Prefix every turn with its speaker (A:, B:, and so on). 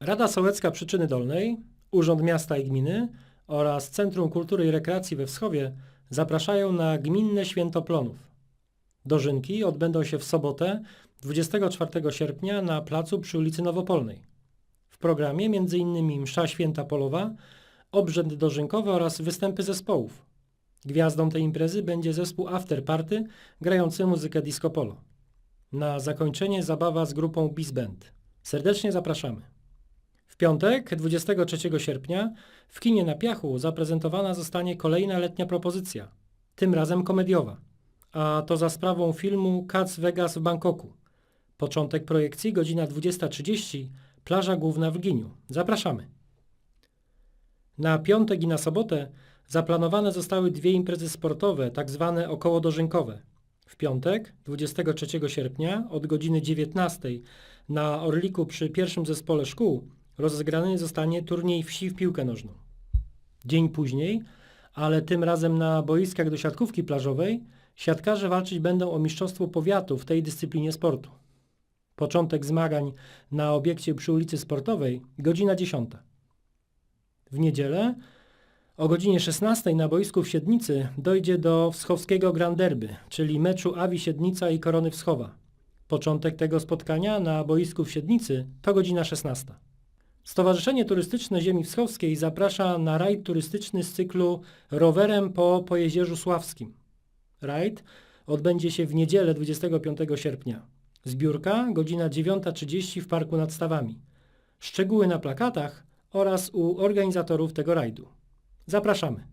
A: Rada Sołecka Przyczyny Dolnej, Urząd Miasta i Gminy oraz Centrum Kultury i Rekreacji we Wschowie zapraszają na gminne święto plonów. Dożynki odbędą się w sobotę 24 sierpnia na placu przy ulicy Nowopolnej. W programie m.in. msza święta polowa, obrzęd dożynkowy oraz występy zespołów. Gwiazdą tej imprezy będzie zespół After Party grający muzykę disco polo. Na zakończenie zabawa z grupą Beast Band. Serdecznie zapraszamy. W piątek, 23 sierpnia, w kinie na Piachu zaprezentowana zostanie kolejna letnia propozycja, tym razem komediowa, a to za sprawą filmu Cats Vegas w Bangkoku. Początek projekcji godzina 20.30, plaża główna w Giniu. Zapraszamy. Na piątek i na sobotę zaplanowane zostały dwie imprezy sportowe, tak zwane okołodożynkowe. W piątek, 23 sierpnia od godziny 19 na Orliku przy pierwszym zespole szkół rozegrany zostanie turniej wsi w piłkę nożną. Dzień później, ale tym razem na boiskach do siatkówki plażowej, siatkarze walczyć będą o mistrzostwo powiatu w tej dyscyplinie sportu. Początek zmagań na obiekcie przy ulicy Sportowej, godzina 10. W niedzielę o godzinie 16 na boisku w Siednicy dojdzie do wschowskiego Grand Derby, czyli meczu Awi Siednica i Korony Wschowa. Początek tego spotkania na boisku w Siednicy to godzina 16. Stowarzyszenie Turystyczne Ziemi Wschowskiej zaprasza na rajd turystyczny z cyklu Rowerem po Pojezierzu Sławskim. Rajd odbędzie się w niedzielę 25 sierpnia. Zbiórka godzina 9.30 w Parku nad Stawami. Szczegóły na plakatach oraz u organizatorów tego rajdu. Zapraszamy.